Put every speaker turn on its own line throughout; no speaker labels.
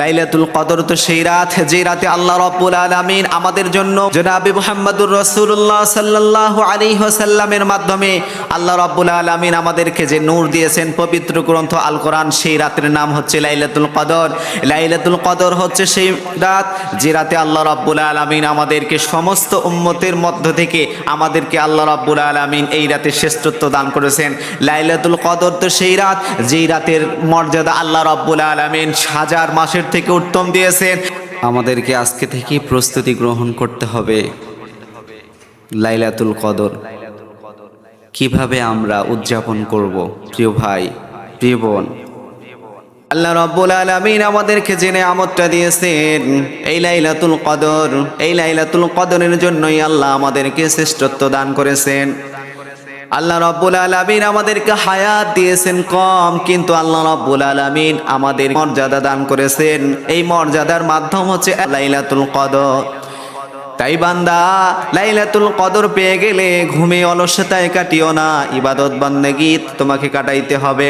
লাইলাতুল কদর তো সেই রাত, যে রাতে আল্লাহ রব্বুল আলামিন আমাদের জন্য জনাবি মুহাম্মদুর রাসূলুল্লাহ সাল্লাল্লাহু আলাইহি ওয়াসাল্লামের মাধ্যমে আল্লাহ রব্বুল আলামিন আমাদেরকে যে নূর দিয়েছেন পবিত্র গ্রন্থ আল কোরআন সেই রাতের নাম হচ্ছে লাইলাতুল কদর। লাইলাতুল কদর হচ্ছে সেই রাত, যে রাতে আল্লাহ রব্বুল আলামিন আমাদেরকে সমস্ত উম্মতের মধ্য থেকে আমাদেরকে আল্লাহ রব্বুল আলামিন এই রাতে শ্রেষ্ঠত্ব দান করেছেন। লাইলাতুল কদর তো সেই রাত, যেই রাতের মর্যাদা আল্লাহ রব্বুল আলামিন হাজার মাসের থেকে উত্তম দিয়েছেন। আমাদেরকে আজকে থেকেই প্রস্তুতি গ্রহণ করতে হবে। লাইলাতুল কদর। কীভাবে আমরা উদযাপন করব? প্রিয় ভাই, প্রিয় বোন, আল্লাহ রব্বুল আলামিন আমাদেরকে জেনে আমতটা দিয়েছেন, এই লাইলাতুল কদর, এই লাইলাতুল কদরের জন্যই আল্লাহ আমাদেরকে শ্রেষ্ঠত্ব দান করেছেন। আল্লাহ রব্বুল আলমিন আমাদেরকে হায়াত দিয়েছেন কম, কিন্তু আল্লাহ রব্বুল আলমিন আমাদের মর্যাদা দান করেছেন। এই মর্যাদার মাধ্যম হচ্ছে লাইলাতুল কদর। তাই বান্দা, লাইলাতুল কদর পেয়ে গেলে ঘুমে অলসতায় কাটিও না, ইবাদত বান্দেগী তোমাকে কাটাইতে হবে।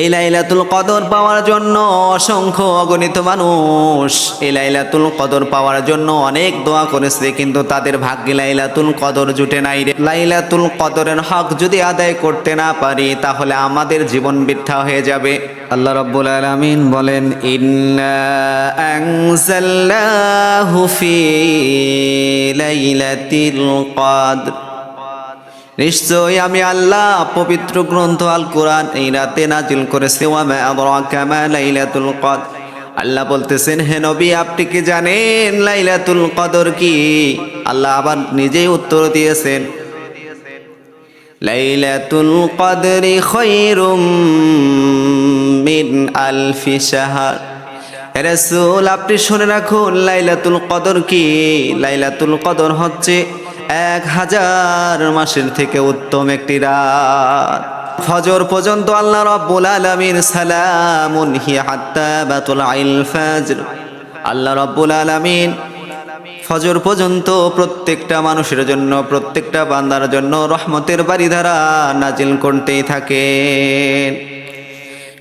এই লাইলাতুল কদর পাওয়ার জন্য অসংখ্য অগণিত মানুষ এই লাইলাতুল কদর পাওয়ার জন্য অনেক দোয়া করেছে, কিন্তু তাদের ভাগ্যে লাইলাতুল কদর জুটে নাই রে। লাইলাতুল কদরের হক যদি আদায় করতে না পারি, তাহলে আমাদের জীবন বৃথা হয়ে যাবে। আল্লাহ রাব্বুল আলামিন বলেন, ইন্না ফি লাইলাতিল কদর। নিশ্চয়ই আমি আল্লাহ, পবিত্র গ্রন্থ আল কোরআন এই রাতে নাজিল করেছি। লাইলাতুল কদর। আল্লাহ বলতেছেন, হে নবী, আপনি কি জানেন লাইলাতুল কদর কি? আল্লাহ আবার নিজেই উত্তর দিয়েছেন, লাইলাতুল কদরি খৈরুম মিন আলফি শাহর। রাসূল, আপনি শুনে রাখুন, লাইলাতুল কদর কি? লাইলাতুল কদর হচ্ছে এক হাজার মাসের থেকে উত্তম একটি রাত। ফজর পর্যন্ত আল্লাহ রাব্বুল আলামিন সালামুন হিয়া হাত্তা বাতুল ফাজর। আল্লাহ রাব্বুল আলামিন ফজর পর্যন্ত প্রত্যেকটা মানুষের জন্য, প্রত্যেকটা বান্দার জন্য রহমতের বাড়িধারা নাজিল করতেই থাকেন।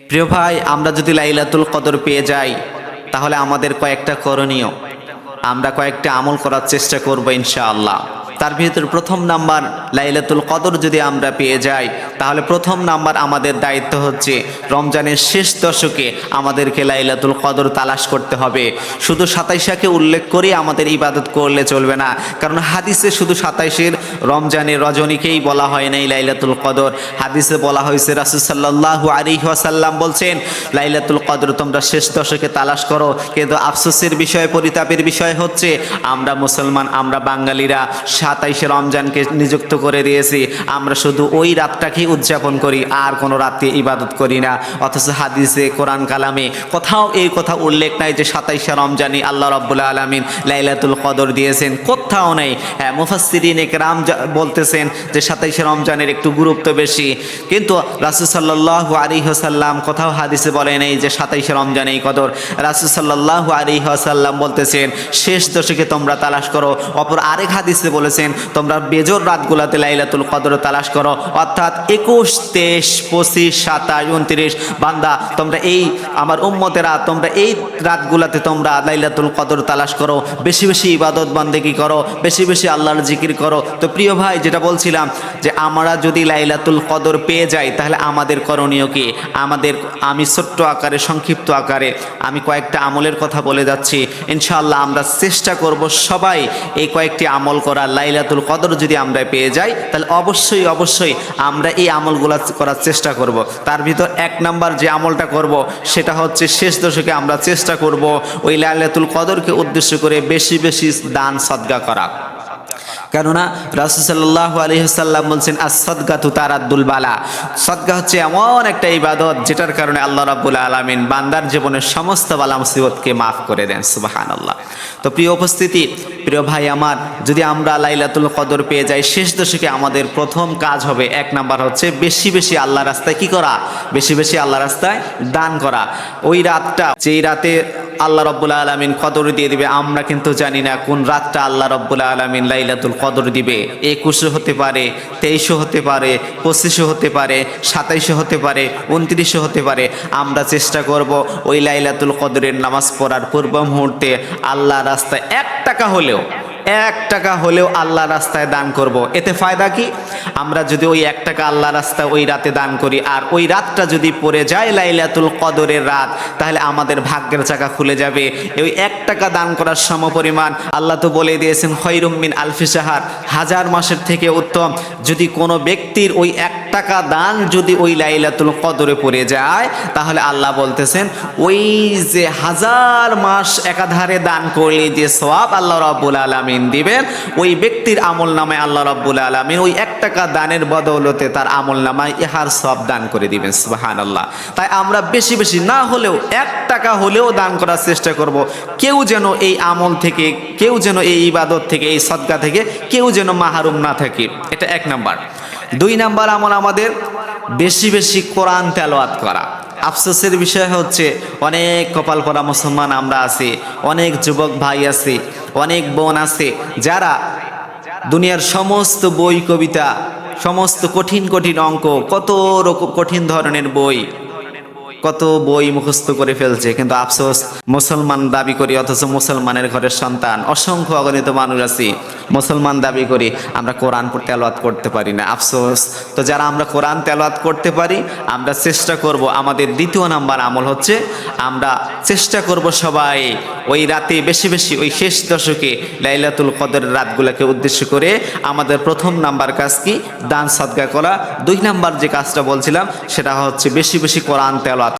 প্রিয় ভাই, আমরা যদি লাইলাতুল কদর পেয়ে যাই, তাহলে আমাদের কয়েকটা করণীয়। আমরা কয়েকটা আমল করার চেষ্টা করব ইনশাআল্লাহ। তার ভিতরে প্রথম নাম্বার লাইলাতুল কদর যদি আমরা পেয়ে যাই, তাহলে প্রথম নাম্বার আমাদের দায়িত্ব হচ্ছে রমজানের শেষ দশকে আমাদেরকে লাইলাতুল কদর তালাশ করতে হবে। শুধু সাতাইশাকে উল্লেখ করে আমাদের ইবাদত করলে চলবে না, কারণ হাদিসে শুধু সাতাইশের রমজানের রজনীকেই বলা হয় নাই লাইলাতুল কদর। হাদিসে বলা হয়েছে রাসুসাল্লাহু আলী ওয়াসাল্লাম বলছেন, লাইলাতুল কদর তোমরা শেষ দশকে তালাশ করো, কিন্তু আফসোসের বিষয়, পরিতাপের বিষয় হচ্ছে, আমরা মুসলমান, আমরা বাঙালিরা সাতাইশে রমজানকে নিযুক্ত করে দিয়েছি। আমরা শুধু ওই রাতটাকেই উদযাপন করি, আর কোনো রাতে ইবাদত করি না। অথচ হাদিসে, কোরআন কালামে কোথাও এই কথা উল্লেখ নাই যে সাতাইশে রমজানই আল্লাহ রব্বুল্লা আলমিন লাইলাতুল কদর দিয়েছেন। কোথাও নেই। হ্যাঁ মুফাসিরিন রাম বলতেছেন যে সাতাইশে রমজানের একটু গুরুত্ব বেশি। কিন্তু রাসুল সাল্লাহ আলী হাসাল্লাম কোথাও হাদিসে বলে নেই যে সাতাইশে রমজান এই কদর। রাসুল সাল্লাহ আলী হাসাল্লাম বলতেছেন, শেষ দশকে তোমরা তালাশ করো। অপর আরেক হাদিসে বলেছেন, তোমরা বেজর রাতগুলাতে লাইলাতুল কদর তালাশ করো। অর্থাৎ একুশ, তেইশ, পঁচিশ, সাতাশ, উনত্রিশ, বান্দা, তোমরা এই আমার উম্মতেরা, তোমরা এই রাতগুলাতে তোমরা লাইলাতুল কদর তালাশ করো। বেশি বেশি ইবাদত বান্দেগি করো, বেশি বেশি আল্লাহর জিকির করো। তো প্রিয় ভাই, যেটা বলছিলাম যে, আমরা যদি লাইলাতুল কদর পেয়ে যাই, তাহলে আমাদের করণীয় কি? আমাদের, আমি ছোট্ট আকারে, সংক্ষিপ্ত আকারে, আমি কয়েকটা আমলের কথা বলে যাচ্ছি। ইনশাআল্লাহ আমরা চেষ্টা করব সবাই এই কয়েকটি আমল করা লাইলাতুল কদর যদি আমরা পেয়ে যাই, তাহলে অবশ্যই অবশ্যই আমরা এই আমলগুলো করার চেষ্টা করব। তার ভিতর এক নাম্বার যে আমলটা করব, সেটা হচ্ছে শেষ দশকে আমরা চেষ্টা করব ওই লাইলাতুল কদরকে উদ্দেশ্য করে বেশি বেশি দান, সদ্গা করা। কেননা রাসুসাল্লাহ আলহিহাল্লাম বলছেন আর আসদগা তু তার তারাদ্দুল বালা। সদগা হচ্ছে এমন একটা ইবাদত যেটার কারণে আল্লাহ রাবুল আলমিন বান্দার জীবনের সমস্ত বালা মুসিবতকে মাফ করে দেন সুবাহান আল্লাহ তো প্রিয় উপস্থিতি, প্রিয় ভাই আমার, যদি আমরা লাইলাতুল কদর পেয়ে যাই, শেষ দশকে আমাদের প্রথম কাজ হবে, এক নাম্বার হচ্ছে বেশি বেশি আল্লাহ রাস্তায় কি করা? বেশি বেশি আল্লাহ রাস্তায় দান করা। ওই রাতটা, যেই রাতে আল্লাহ রব্বুল আলমিন কদর দিয়ে দিবে, আমরা কিন্তু জানি না কোন রাতটা আল্লাহ রব্বুল আলমিন লাইলাতুল কদর দিবে। একুশে হতে পারে তেইশে হতে পারে পঁচিশে হতে পারে সাতাইশে হতে পারে উনত্রিশে হতে পারে। আমরা চেষ্টা করব ওই লাইলাতুল কদরের নামাজ পড়ার পূর্ব মুহূর্তে আল্লাহ রাস্তায় এক টাকা হলেও এক টাকা হলেও আল্লাহ রাস্তায় দান করব। এতে ফায়দা কি? আমরা যদি ওই এক টাকা আল্লাহ রাস্তায় ওই রাতে দান করি, আর ওই রাতটা যদি পড়ে যায় লাইলাতুল কদরের রাত, তাহলে আমাদের ভাগ্যের চাকা খুলে যাবে। ওই এক টাকা দান করার সমপরিমাণ আল্লাহ তো বলে দিয়েছেন খৈরুম্মিন আলফি সাহার হাজার মাসের থেকে উত্তম। যদি কোনো ব্যক্তির ওই এক টাকা দান যদি ওই লাইলাতুল কদরে পড়ে যায়, তাহলে আল্লাহ বলতেছেন, ওই যে হাজার মাস একাধারে দান করলে যে সওয়াব আল্লাহ রাব্বুল আলামিন দিবেন, ওই ব্যক্তির আমল নামায় আল্লাহ রাব্বুল আলামিন ওই এক টাকা দানের বদৌলতে তার আমল নামায় ইহার সব দান করে দিবেন, সুবহানাল্লাহ। তাই আমরা বেশি বেশি না হলেও এক টাকা হলেও দান করার চেষ্টা করব। কেউ যেন এই আমল থেকে, কেউ যেন এই ইবাদত থেকে, এই সদকা থেকে, কেউ যেন মাহরুম না থাকে। এটা এক নাম্বার। দুই নাম্বার আমল আমাদের বেশি বেশি কোরআন তেলাওয়াত করা। আফসোসের বিষয় হচ্ছে অনেক কপাল পরা মুসলমান আমরা আছি, অনেক যুবক ভাই আছে, অনেক বোন আছে যারা দুনিয়ার সমস্ত বই, কবিতা, সমস্ত কঠিন কঠিন অঙ্ক, কত রকম কঠিন ধরনের বই, কত বই মুখস্থ করে ফেলছে। কিন্তু আফসোস, মুসলমান দাবি করি, অথচ মুসলমানের ঘরের সন্তান, অসংখ্য অগণিত মানুষ আছি। মুসলমান দাবি করি, আমরা কোরআন তেলাওয়াত করতে পারি না। আফসোস। তো যারা আমরা কোরআন তেলাওয়াত করতে পারি, আমরা চেষ্টা করব, আমাদের দ্বিতীয় নাম্বার আমল হচ্ছে, আমরা চেষ্টা করব সবাই ওই রাতে বেশি বেশি ওই শেষ দশকে লাইলাতুল কদরের রাতগুলোকে উদ্দেশ্য করে আমাদের প্রথম নাম্বার কাজ কি? দান সদকা করা। দুই নাম্বার যে কাজটা বলছিলাম, সেটা হচ্ছে বেশি বেশি কোরআন তেলাওয়াত